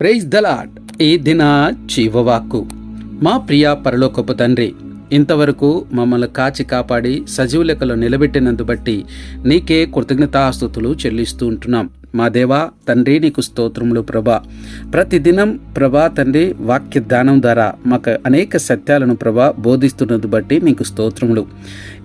Praise the Lord ఈ దిన జీవవాక్కు మా ప్రియ పరలోకపు తండ్రి ఇంతవరకు మమ్మల్ని కాచి కాపాడి సజీవ లెక్కలో నిలబెట్టినందు బట్టి నీకే కృతజ్ఞతాస్తుతులు చెల్లిస్తూ ఉంటున్నాం. మా దేవా తండ్రి నీకు స్తోత్రములు ప్రభా. ప్రతిదినం ప్రభా తండ్రి వాక్య దానం ద్వారా మాకు అనేక సత్యాలను ప్రభా బోధిస్తున్నది బట్టి నీకు స్తోత్రములు.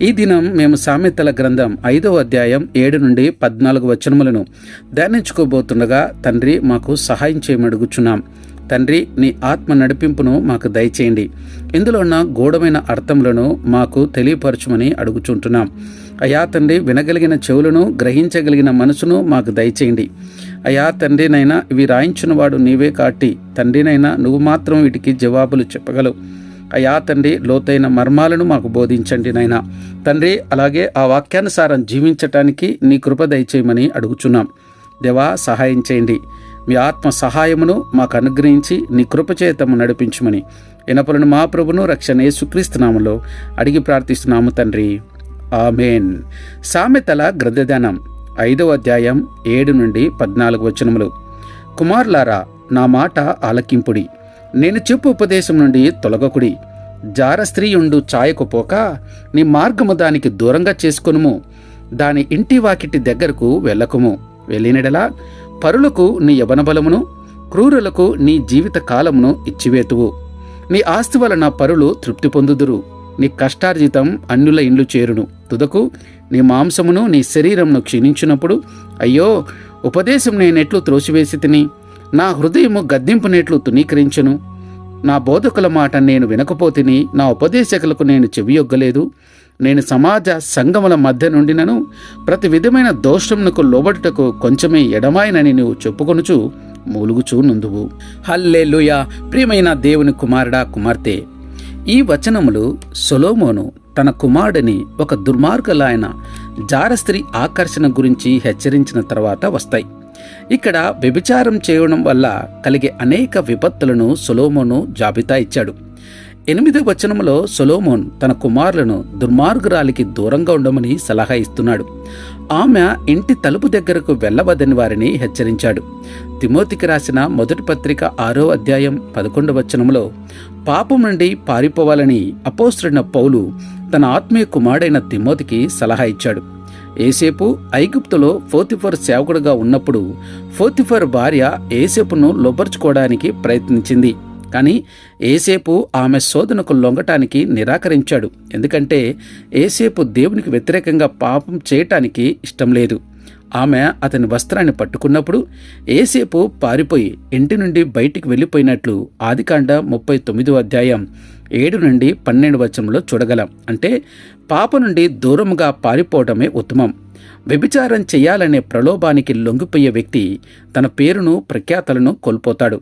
ఈ దినం మేము సామెతల గ్రంథం ఐదవ అధ్యాయం ఏడు నుండి పద్నాలుగు వచనములను ధ్యానించుకోబోతుండగా తండ్రి మాకు సహాయం చేయమడుగుచున్నాం. తండ్రి నీ ఆత్మ నడిపింపును మాకు దయచేయండి. ఇందులో ఉన్న గూఢమైన అర్థములను మాకు తెలియపరచుమని అడుగుచుంటున్నాం. అయా తండ్రి వినగలిగిన చెవులను గ్రహించగలిగిన మనసును మాకు దయచేయండి. అయా తండ్రినైనా ఇవి రాయించినవాడు నీవే కాట్టి తండ్రినైనా నువ్వు మాత్రం వీటికి జవాబులు చెప్పగలవు. అయా తండ్రి లోతైన మర్మాలను మాకు బోధించండి నైనా. తండ్రి అలాగే ఆ వాక్యానుసారం జీవించటానికి నీ కృప దయచేయమని అడుగుచున్నాం. దేవా సహాయం చేయండి. మీ ఆత్మ సహాయమును మాకు అనుగ్రహించి నీ కృపచేతము నడిపించమని. ఇనపలను మా ప్రభును రక్షణ యేసుక్రీస్తునామలో అడిగి ప్రార్థిస్తున్నాము తండ్రి. ఆమెన్. సామెతల గ్రంథదనం ఐదవ అధ్యాయం ఏడు నుండి పద్నాలుగు వచనములు. కుమార్లారా నా మాట ఆలకింపుడి. నేను చెప్పు ఉపదేశం నుండి తొలగకుడి. జార స్త్రీ ఉండు పోక నీ మార్గము దానికి దూరంగా చేసుకొనుము. దాని ఇంటి వాకిటి దగ్గరకు వెళ్ళకుము. వెళ్ళినడలా పరులకు నీ యవన బలమును క్రూరులకు నీ జీవిత కాలమును ఇచ్చివేతువు. నీ ఆస్తి వలన పరులు తృప్తి పొందుదురు. నీ కష్టార్జితం అన్యుల ఇండ్లు చేరును. తుదకు నీ మాంసమును నీ శరీరమును క్షీణించినప్పుడు అయ్యో ఉపదేశం నేనెట్లు త్రోసివేసి తిని నా హృదయము గద్దింపునేట్లు తునీకరించును నా బోధకుల మాట నేను వినకపోతిని నా ఉపదేశకులకు నేను చెవియొగ్గలేదు. నేను సమాజ సంగముల మధ్య నుండినను ప్రతి విధమైన దోషమునకు లోబడుటకు కొంచెమే ఎడమాయనని నువ్వు చెప్పుకొనుచు మూలుగుచూ నుందువు హల్లెలూయా. ప్రియమైన దేవుని కుమారుడా కుమార్తె ఈ వచనములు సొలోమోను తన కుమారుడిని ఒక దుర్మార్గులైన జారస్త్రీ ఆకర్షణ గురించి హెచ్చరించిన తర్వాత వస్తాయి. ఇక్కడ వ్యభిచారం చేయడం వల్ల కలిగే అనేక విపత్తులను సొలోమోను జాబితా ఇచ్చాడు. ఎనిమిదో వచనంలో సొలోమోన్ తన కుమారులను దుర్మార్గురాలికి దూరంగా ఉండమని సలహా ఇస్తున్నాడు. ఆమె ఇంటి తలుపు దగ్గరకు వెళ్ళవద్దని వారిని హెచ్చరించాడు. తిమోతికి రాసిన మొదటి పత్రిక ఆరో అధ్యాయం పదకొండు వచనంలో పాపం నుండి పారిపోవాలని అపోస్తుడిన పౌలు తన ఆత్మీయ కుమారుడైన తిమోతికి సలహా ఇచ్చాడు. ఏసేపు ఐగుప్తులో ఫోతిఫర్ సేవకుడుగా ఉన్నప్పుడు ఫోతిఫర్ భార్య ఏసేపును లొబ్బర్చుకోవడానికి ప్రయత్నించింది. కానీ ఏసేపు ఆమె శోధనకు లొంగటానికి నిరాకరించాడు. ఎందుకంటే ఏసేపు దేవునికి వ్యతిరేకంగా పాపం చేయటానికి ఇష్టం లేదు. ఆమె అతని వస్త్రాన్ని పట్టుకున్నప్పుడు ఏసేపు పారిపోయి ఇంటి నుండి బయటికి వెళ్ళిపోయినట్లు ఆదికాండ ముప్పై తొమ్మిదో అధ్యాయం ఏడు నుండి పన్నెండు వచనంలో చూడగలం. అంటే పాప నుండి దూరంగా పారిపోవడమే ఉత్తమం. వ్యభిచారం చేయాలనే ప్రలోభానికి లొంగిపోయే వ్యక్తి తన పేరును ప్రఖ్యాతలను కోల్పోతాడు.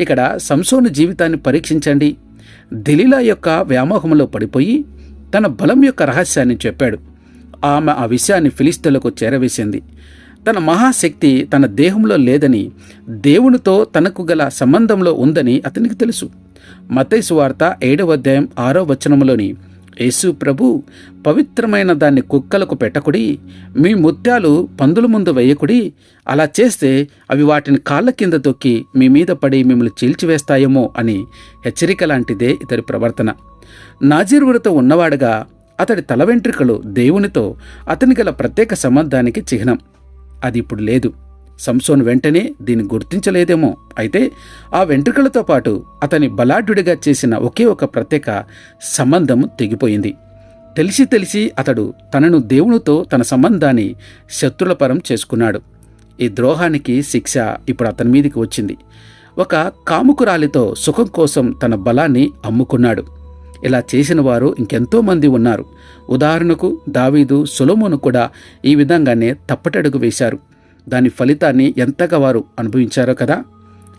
ఇక్కడ సంసోను జీవితాన్ని పరీక్షించండి. దిలీలా యొక్క వ్యామోహంలో పడిపోయి తన బలం యొక్క రహస్యాన్ని చెప్పాడు. ఆమె ఆ విషయాన్ని ఫిలిస్తీన్లకు చేరవేసింది. తన మహాశక్తి తన దేహంలో లేదని దేవునితో తనకు గల సంబంధంలో ఉందని అతనికి తెలుసు. మతైసు వార్త ఏడవ అధ్యాయం ఆరో వచనంలోని యేసు ప్రభు పవిత్రమైన దాన్ని కుక్కలకు పెట్టకుడి మీ ముత్యాలు పందుల ముందు వేయకుడి అలా చేస్తే అవి వాటిని కాళ్ళ కింద తొక్కి మీ మీద పడి మిమ్మల్ని చీల్చివేస్తాయేమో అని హెచ్చరిక లాంటిదే ఇతడి ప్రవర్తన. నాజీరువులతో ఉన్నవాడుగా అతడి తల వెంట్రుకలు దేవునితో అతని గల ప్రత్యేక సంబంధానికి చిహ్నం. అది ఇప్పుడు లేదు. సంసోన్ వెంటనే దీన్ని గుర్తించలేదేమో. అయితే ఆ వెంట్రుకలతో పాటు అతని బలాఢ్యుడిగా చేసిన ఒకే ఒక ప్రత్యేక సంబంధం తెగిపోయింది. తెలిసి తెలిసి అతడు తనను దేవునితో తన సంబంధాన్ని శత్రులపరం చేసుకున్నాడు. ఈ ద్రోహానికి శిక్ష ఇప్పుడు అతని మీదకి వచ్చింది. ఒక కాముకురాలితో సుఖం కోసం తన బలాన్ని అమ్ముకున్నాడు. ఇలా చేసిన వారు ఇంకెంతో మంది ఉన్నారు. ఉదాహరణకు దావీదు సొలొమోను కూడా ఈ విధంగానే తప్పటడుగు వేశారు. దాని ఫలితాన్ని ఎంతగా వారు అనుభవించారో కదా?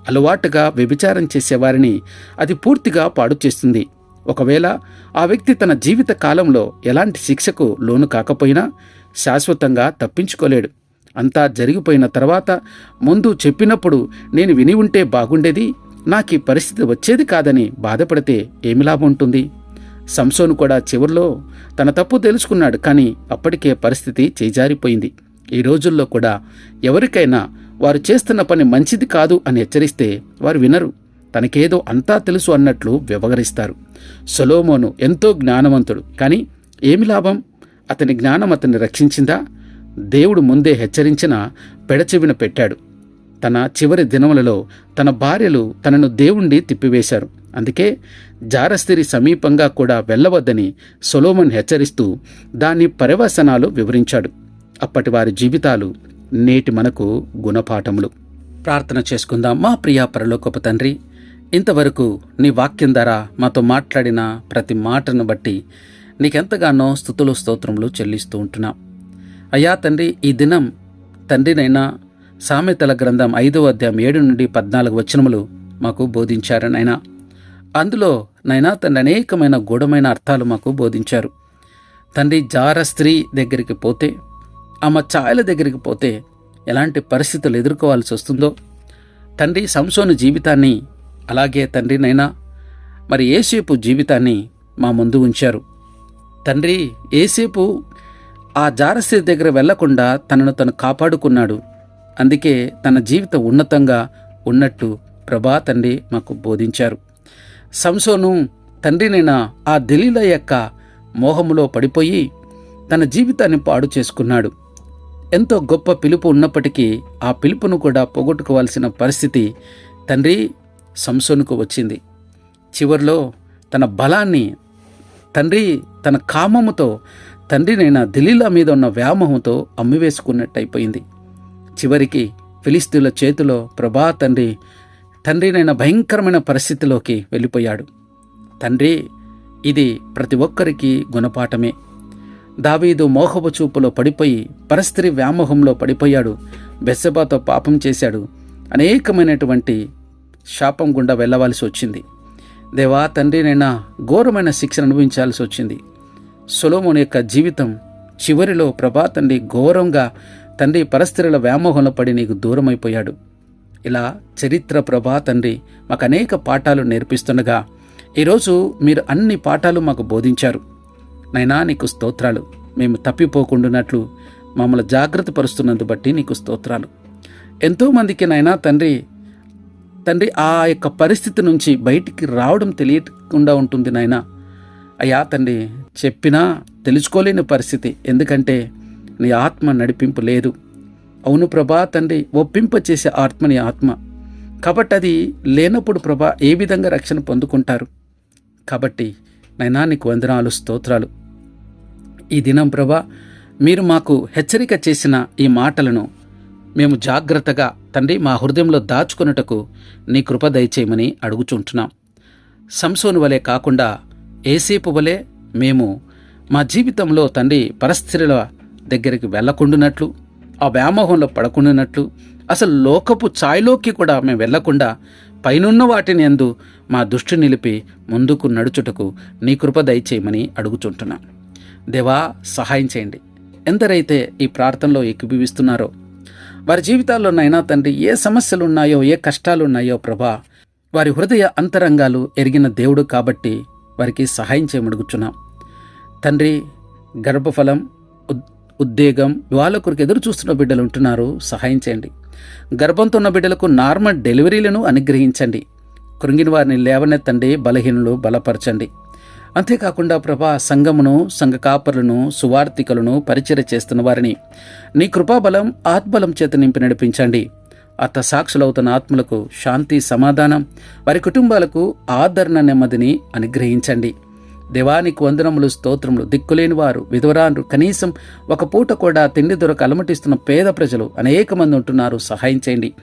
అలవాటుగా వ్యభిచారం చేసేవారిని అది పూర్తిగా పాడు చేస్తుంది. ఒకవేళ ఆ వ్యక్తి తన జీవిత కాలంలో ఎలాంటి శిక్షకు లోను కాకపోయినా శాశ్వతంగా తప్పించుకోలేడు. అంతా జరిగిపోయిన తర్వాత ముందు చెప్పినప్పుడు నేను విని ఉంటే బాగుండేది నాకు ఈ పరిస్థితి వచ్చేది కాదని బాధపడితే ఏమి లాభం ఉంటుంది? సంసోను కూడా చివరిలో తన తప్పు తెలుసుకున్నాడు కానీ అప్పటికే పరిస్థితి చేజారిపోయింది. ఈ రోజుల్లో కూడా ఎవరికైనా వారు చేస్తున్న పని మంచిది కాదు అని హెచ్చరిస్తే వారు వినరు. తనకేదో అంతా తెలుసు అన్నట్లు వ్యవహరిస్తారు. సొలోమోను ఎంతో జ్ఞానవంతుడు. కానీ ఏమి లాభం? అతని జ్ఞానం అతన్ని రక్షించిందా? దేవుడు ముందే హెచ్చరించిన పెడచెవిన పెట్టాడు. తన చివరి దినములలో తన భార్యలు తనను దేవుణ్ణి తిప్పివేశారు. అందుకే జారస్తిరి సమీపంగా కూడా వెళ్ళవద్దని సొలోమన్ హెచ్చరిస్తూ దాని పర్యవసనాలు వివరించాడు. అప్పటి వారి జీవితాలు నేటి మనకు గుణపాఠములు. ప్రార్థన చేసుకుందాం. మా ప్రియా పరలోకపు తండ్రి ఇంతవరకు నీ వాక్యం ద్వారా మాతో మాట్లాడిన ప్రతి మాటను బట్టి నీకెంతగానో స్థుతులు స్తోత్రములు చెల్లిస్తూ ఉంటున్నాం. అయ్యా తండ్రి ఈ దినం తండ్రినైనా సామెతల గ్రంథం ఐదో అధ్యాయం ఏడు నుండి పద్నాలుగు వచనములు మాకు బోధించారనైనా అందులో నైనా తండ్రి అనేకమైన గూఢమైన అర్థాలు మాకు బోధించారు. తండ్రి జార స్త్రీ దగ్గరికి పోతే ఆమె ఛాయల దగ్గరికి పోతే ఎలాంటి పరిస్థితులు ఎదుర్కోవాల్సి వస్తుందో? తండ్రి సంసోను జీవితాన్ని అలాగే తండ్రినైనా మరి ఏసేపు జీవితాన్ని మా ముందు ఉంచారు. తండ్రి ఏసేపు ఆ జారస్థితి దగ్గర వెళ్ళకుండా తనను తను కాపాడుకున్నాడు. అందుకే తన జీవితం ఉన్నతంగా ఉన్నట్టు ప్రభా తండ్రి మాకు బోధించారు. సంసోను తండ్రినైనా ఆ దిలీల యొక్క మోహములో పడిపోయి తన జీవితాన్ని పాడు చేసుకున్నాడు. ఎంతో గొప్ప పిలుపు ఉన్నప్పటికీ ఆ పిలుపును కూడా పోగొట్టుకోవాల్సిన పరిస్థితి తండ్రి సంసోనుకు వచ్చింది. చివరిలో తన బలాన్ని తండ్రి తన కామముతో తండ్రినైనా దిలీలా మీద ఉన్న వ్యామోహంతో అమ్మివేసుకున్నట్టయిపోయింది. చివరికి ఫిలిస్తీన్ల చేతిలో ప్రభా తండ్రి తండ్రినైన భయంకరమైన పరిస్థితిలోకి వెళ్ళిపోయాడు. తండ్రి ఇది ప్రతి ఒక్కరికి గుణపాఠమే. దావీదు మోహపు చూపులో పడిపోయి పరస్త్రీ వ్యామోహంలో పడిపోయాడు. బెస్సబాతో పాపం చేశాడు. అనేకమైనటువంటి శాపం గుండా వెళ్ళవలసి వచ్చింది. దేవా తండ్రినైనా ఘోరమైన శిక్షను అనుభవించాల్సి వచ్చింది. సొలోమోన్ యొక్క జీవితం చివరిలో ప్రభా తండ్రి ఘోరంగా తండ్రి పరస్త్రీల వ్యామోహంలో పడి నీకు దూరమైపోయాడు. ఇలా చరిత్ర ప్రభా తండ్రి మాకు అనేక పాఠాలు నేర్పిస్తుండగా ఈరోజు మీరు అన్ని పాఠాలు మాకు బోధించారు. నైనా నీకు స్తోత్రాలు. మేము తప్పిపోకుండానట్లు మమ్మల్ని జాగ్రత్త పరుస్తున్నందు బట్టి నీకు స్తోత్రాలు. ఎంతోమందికి నైనా తండ్రి తండ్రి ఆ యొక్క పరిస్థితి నుంచి బయటికి రావడం తెలియకుండా ఉంటుంది నాయన అయ్యా తండ్రి చెప్పినా తెలుసుకోలేని పరిస్థితి. ఎందుకంటే నీ ఆత్మ నడిపింపు లేదు. అవును ప్రభా తండ్రి ఒప్పింప చేసే ఆత్మ నీ ఆత్మ. కాబట్టి అది లేనప్పుడు ప్రభా ఏ విధంగా రక్షణ పొందుకుంటారు? కాబట్టి నైనా నీకు వందనాలు స్తోత్రాలు. ఈ దినం ప్రభా మీరు మాకు హెచ్చరిక చేసిన ఈ మాటలను మేము జాగ్రత్తగా తండ్రి మా హృదయంలో దాచుకొనుటకు నీ కృప దయచేయమని అడుగుచుంటున్నాం. సంసోను వలె కాకుండా ఏసేపు వలె మేము మా జీవితంలో తండ్రి పరిస్థితుల దగ్గరికి వెళ్ళకుండానట్లు ఆ వ్యామోహంలో పడకుండానట్లు అసలు లోకపు ఛాయ్లోకి కూడా మేము వెళ్ళకుండా పైనున్న వాటిని ఎందు మా దృష్టి నిలిపి ముందుకు నడుచుటకు నీ కృప దయచేయమని అడుగుచుంటున్నాం. దేవా సహాయం చేయండి. ఎందరైతే ఈ ప్రార్థనలో ఏకీభవిస్తున్నారో వారి జీవితాల్లోనైనా తండ్రి ఏ సమస్యలు ఉన్నాయో ఏ కష్టాలు ఉన్నాయో ప్రభా వారి హృదయ అంతరంగాలు ఎరిగిన దేవుడు కాబట్టి వారికి సహాయం చేయమడుగుచున్నాం. తండ్రి గర్భఫలం ఉద్- ఉద్వేగం వాళ్ళ కొరకు ఎదురు చూస్తున్న బిడ్డలు ఉంటున్నారు సహాయం చేయండి. గర్భంతో ఉన్న బిడ్డలకు నార్మల్ డెలివరీలను అనుగ్రహించండి. కృంగిన వారిని లేవనెత్తండి బలహీనులు బలపరచండి. అంతేకాకుండా ప్రభా సంఘమును సంఘ కాపరులను సువార్థికులను పరిచయ చేస్తున్న వారిని. నీ కృపాబలం ఆత్బలం చేత నింపి నడిపించండి. అత్త సాక్షులవుతున్న ఆత్మలకు శాంతి సమాధానం వారి కుటుంబాలకు ఆదరణ నెమ్మదిని అనుగ్రహించండి. దేవానికి వందనములు స్తోత్రములు దిక్కులేని వారు విధవరాన్రు కనీసం ఒక పూట కూడా తిండి దొరక అలమటిస్తున్న పేద ప్రజలు అనేక మంది ఉంటున్నారు సహాయం చేయండి.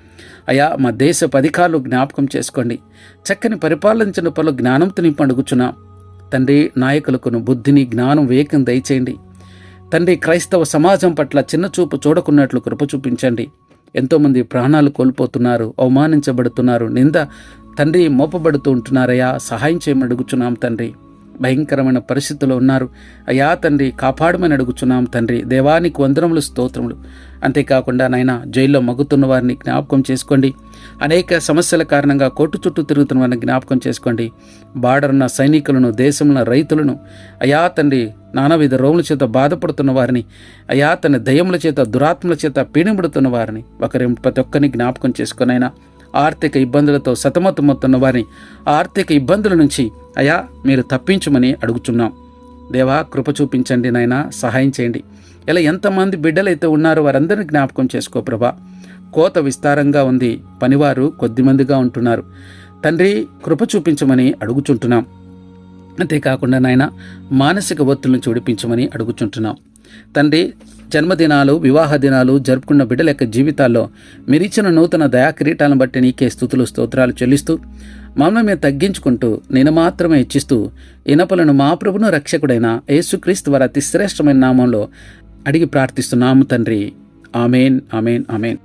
అయా మా దేశ అధికారులు జ్ఞాపకం చేసుకోండి. చక్కని పరిపాలించిన పలు జ్ఞానంతో నింపడుగుచున్నాం తండ్రి నాయకులకును బుద్ధిని జ్ఞానం వేగం దయచేయండి. తండ్రి క్రైస్తవ సమాజం పట్ల చిన్న చూపు చూడకున్నట్లు కృప చూపించండి. ఎంతోమంది ప్రాణాలు కోల్పోతున్నారు అవమానించబడుతున్నారు నింద తండ్రి మోపబడుతూ ఉంటున్నారయ్యా సహాయం చేయమని అడుగుచున్నాం తండ్రి. భయంకరమైన పరిస్థితుల్లో ఉన్నారు. అయ్యా తండ్రి కాపాడమని అడుగుచున్నాం తండ్రి. దేవానికి వందనములు స్తోత్రములు. అంతేకాకుండా నాయన జైల్లో మగ్గుతున్న వారిని జ్ఞాపకం చేసుకోండి. అనేక సమస్యల కారణంగా కోర్టు చుట్టూ తిరుగుతున్న వారిని జ్ఞాపకం చేసుకోండి. బార్డర్న సైనికులను దేశంలో రైతులను అయా తండ్రి నానావిధ రోగుల చేత బాధపడుతున్న వారిని అయా తన దయముల చేత దురాత్మల చేత పీడింపడుతున్న వారిని ఒకరి ప్రతి ఒక్కరిని జ్ఞాపకం చేసుకునైనా ఆర్థిక ఇబ్బందులతో సతమతమవుతున్న వారిని ఆర్థిక ఇబ్బందుల నుంచి అయా మీరు తప్పించమని అడుగుచున్నాం. దేవా కృప చూపించండి నాయనా సహాయం చేయండి. ఇలా ఎంతమంది బిడ్డలైతే ఉన్నారో వారందరిని జ్ఞాపకం చేసుకో ప్రభా. కోత విస్తారంగా ఉంది పనివారు కొద్దిమందిగా ఉంటున్నారు. తండ్రి కృప చూపించమని అడుగుచుంటున్నాం. అంతేకాకుండా నాయన మానసిక ఒత్తులను చూడిపించమని అడుగుచుంటున్నాం. తండ్రి జన్మదినాలు వివాహ దినాలు జరుపుకున్న బిడ్డల యొక్క జీవితాల్లో మీరిచ్చిన నూతన దయా కిరీటాలను బట్టి నీకే స్థుతులు స్తోత్రాలు చెల్లిస్తూ మమ్మల్ని మేము తగ్గించుకుంటూ నేను మాత్రమే ఇచ్చిస్తూ ఇనపలను మా ప్రభును రక్షకుడైన యేసుక్రీస్తు వారి అతి శ్రేష్టమైన నామంలో అడిగి ప్రార్థిస్తున్నాము తండ్రి. Amen amen amen.